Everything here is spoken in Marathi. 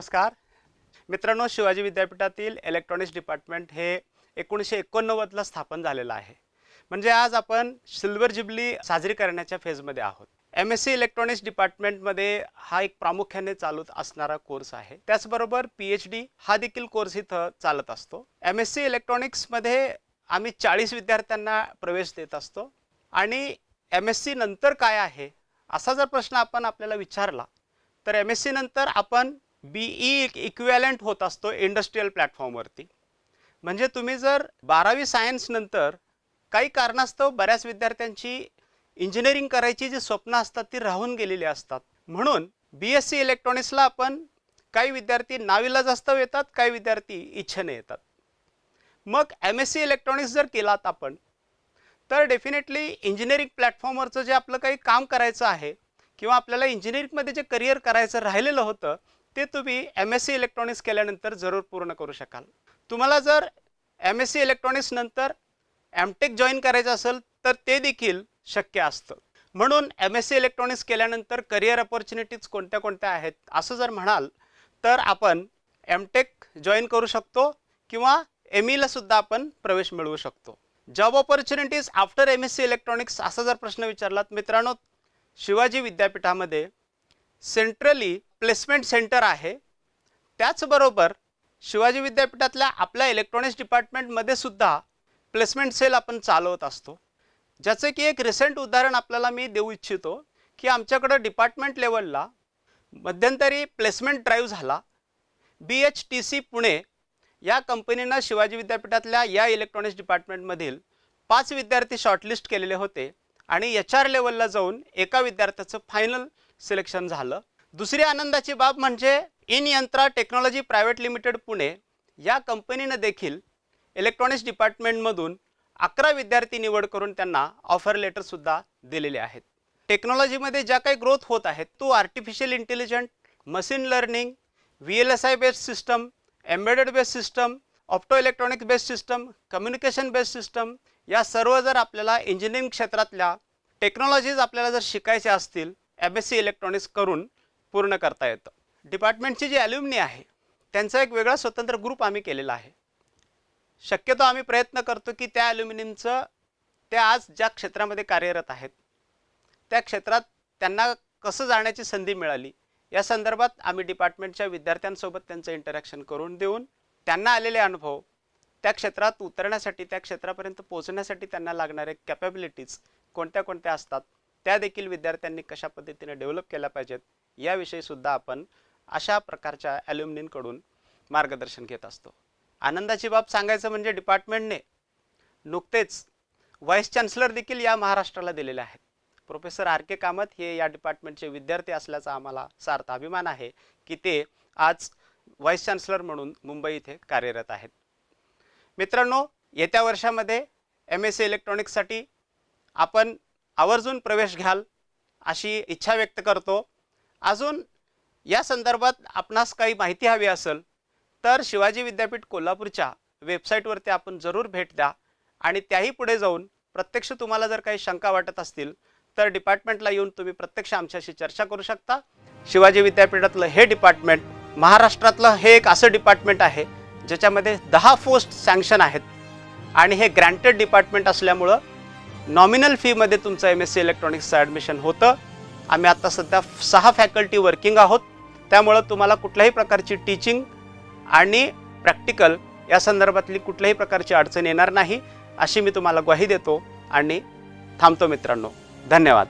नमस्कार. मित्रांनो शिवाजी विद्यापीठातील इलेक्ट्रॉनिक्स डिपार्टमेंट हे एकोणीसशे एकोणनव्वदला स्थापन झालेलं आहे. म्हणजे आज आपण सिल्वर जुबली साजरी करण्याच्या फेजमध्ये आहोत. एम एस सी इलेक्ट्रॉनिक्स डिपार्टमेंटमध्ये हा एक प्रामुख्याने चालू असणारा कोर्स आहे. त्याचबरोबर पी एच डी हा देखील कोर्स इथं चालत असतो. एम एस सी इलेक्ट्रॉनिक्समध्ये आम्ही चाळीस विद्यार्थ्यांना प्रवेश देत असतो. आणि एम एस सी नंतर काय आहे असा जर प्रश्न आपण आपल्याला विचारला तर एम एस सी नंतर आपण बी ई इक्वॅलंट होत असतो इंडस्ट्रीयल प्लॅटफॉर्मवरती म्हणजे तुम्ही जर बारावी सायन्स नंतर काही कारणास्तव बऱ्याच विद्यार्थ्यांची इंजिनिअरिंग करायची जी स्वप्न असतात ती राहून गेलेली असतात. म्हणून बी एस सी इलेक्ट्रॉनिक्सला आपण काही विद्यार्थी नावीला जास्त येतात काही विद्यार्थी इच्छेने येतात. मग एम एस सी इलेक्ट्रॉनिक्स जर केलात आपण तर डेफिनेटली इंजिनिअरिंग प्लॅटफॉर्मवरचं जे आपलं काही काम करायचं आहे किंवा आपल्याला इंजिनिअरिंगमध्ये जे करिअर करायचं राहिलेलं होतं ते तुम्ही एम एस सी इलेक्ट्रॉनिक्स केल्यानंतर जरूर पूर्ण करू शकाल. तुम्हाला जर एम एस सी इलेक्ट्रॉनिक्स नंतर एम टेक जॉईन करायचं असेल तर ते देखील शक्य असतं. म्हणून एम एस सी इलेक्ट्रॉनिक्स केल्यानंतर करिअर अपॉर्च्युनिटीज कोणत्या कोणत्या आहेत असं जर म्हणाल तर आपण एम टेक जॉईन करू शकतो किंवा एम ईलासुद्धा आपण प्रवेश मिळवू शकतो. Job opportunities after M S C electronics असा जर प्रश्न विचारलात मित्रांनो शिवाजी विद्यापीठामध्ये सेंट्रली प्लेसमेंट सेंटर आहे. त्याचबरोबर शिवाजी विद्यापीठातल्या आपल्या इलेक्ट्रॉनिक्स डिपार्टमेंटमध्ये सुद्धा प्लेसमेंट सेल आपण चालवत असतो. ज्याचं की एक रिसेंट उदाहरण आपल्याला मी देऊ इच्छितो की आमच्याकडं डिपार्टमेंट लेवलला मध्यंतरी प्लेसमेंट ड्राईव्ह झाला. B H T C Pune या कंपनीनं शिवाजी विद्यापीठातल्या या इलेक्ट्रॉनिक्स डिपार्टमेंटमधील पाच विद्यार्थी शॉर्टलिस्ट केलेले होते आणि एच आर लेवलला जाऊन एका विद्यार्थ्याचं फायनल सिलेक्शन झालं. दुसरी आनंदाची बाब म्हणजे इन यंत्रा टेक्नॉलॉजी प्रायव्हेट लिमिटेड पुणे या कंपनीनं देखील इलेक्ट्रॉनिक्स डिपार्टमेंटमधून अकरा विद्यार्थी निवड करून त्यांना ऑफर लेटरसुद्धा दिलेले आहेत. टेक्नॉलॉजीमध्ये ज्या काही ग्रोथ होत आहेत तो artificial intelligent machine learning V L S I based system embedded based system opto electronic based system communication based system या सर्व जर आपल्याला इंजिनिअरिंग क्षेत्रातल्या टेक्नॉलॉजीज आपल्याला जर शिकायच्या असतील एम एस सी इलेक्ट्रॉनिक्स करून पूर्ण करता येतं. डिपार्टमेंटची जी ॲल्युमिनी आहे त्यांचा एक वेगळा स्वतंत्र ग्रुप आम्ही केलेला आहे. शक्यतो आम्ही प्रयत्न करतो की त्या ॲल्युमिनियमचं ते आज ज्या क्षेत्रामध्ये कार्यरत आहेत त्या क्षेत्रात त्यांना कसं जाण्याची संधी मिळाली या संदर्भात आम्ही डिपार्टमेंटच्या विद्यार्थ्यांसोबत त्यांचं इंटरॅक्शन करून देऊन त्यांना आलेले अनुभव त्या क्षेत्रात उतरण्यासाठी त्या क्षेत्रापर्यंत पोहोचण्यासाठी त्यांना लागणारे कॅपॅबिलिटीज कोणत्या कोणत्या असतात त्या देखील विद्यार्थ्यांनी कशा पद्धतीने डेव्हलप केल्या पाहिजेत याविषयी सुद्धा आपण अशा प्रकारच्या ॲल्युमिनियनकडून मार्गदर्शन घेत असतो. आनंदाची बाब सांगायचं म्हणजे डिपार्टमेंटने नुकतेच व्हाईस चान्सलर देखील या महाराष्ट्राला दिलेले आहेत. प्रोफेसर आर के कामत हे या डिपार्टमेंटचे विद्यार्थी असल्याचा आम्हाला सार्थ अभिमान आहे की ते आज व्हाईस चान्सलर म्हणून मुंबई इथे कार्यरत आहेत. मित्रांनो येत्या वर्षामध्ये एम एस सी इलेक्ट्रॉनिक्ससाठी आपण आवर्जून प्रवेश घ्याल अशी इच्छा व्यक्त करतो. अजून या संदर्भात आपणास काही माहिती हवी असेल तर शिवाजी विद्यापीठ कोल्हापूरच्या वेबसाईटवरती आपण जरूर भेट द्या. आणि त्याही पुढे जाऊन प्रत्यक्ष तुम्हाला जर काही शंका वाटत असतील तर डिपार्टमेंटला येऊन तुम्ही प्रत्यक्ष आमच्याशी चर्चा करू शकता. शिवाजी विद्यापीठातलं हे डिपार्टमेंट महाराष्ट्रातलं हे एक असं डिपार्टमेंट आहे ज्याच्यामध्ये दहा पोस्ट सँक्शन आहेत. आणि हे ग्रँटेड डिपार्टमेंट असल्यामुळं नॉमिनल फीमध्ये तुमचं एम एस सी इलेक्ट्रॉनिक्सचं ॲडमिशन होतं. आम्ही आता सध्या सहा फॅकल्टी वर्किंग आहोत. त्यामुळं तुम्हाला कुठल्याही प्रकारची टीचिंग आणि प्रॅक्टिकल या संदर्भातली कुठल्याही प्रकारची अडचण येणार नाही अशी मी तुम्हाला ग्वाही देतो आणि थांबतो मित्रांनो. धन्यवाद.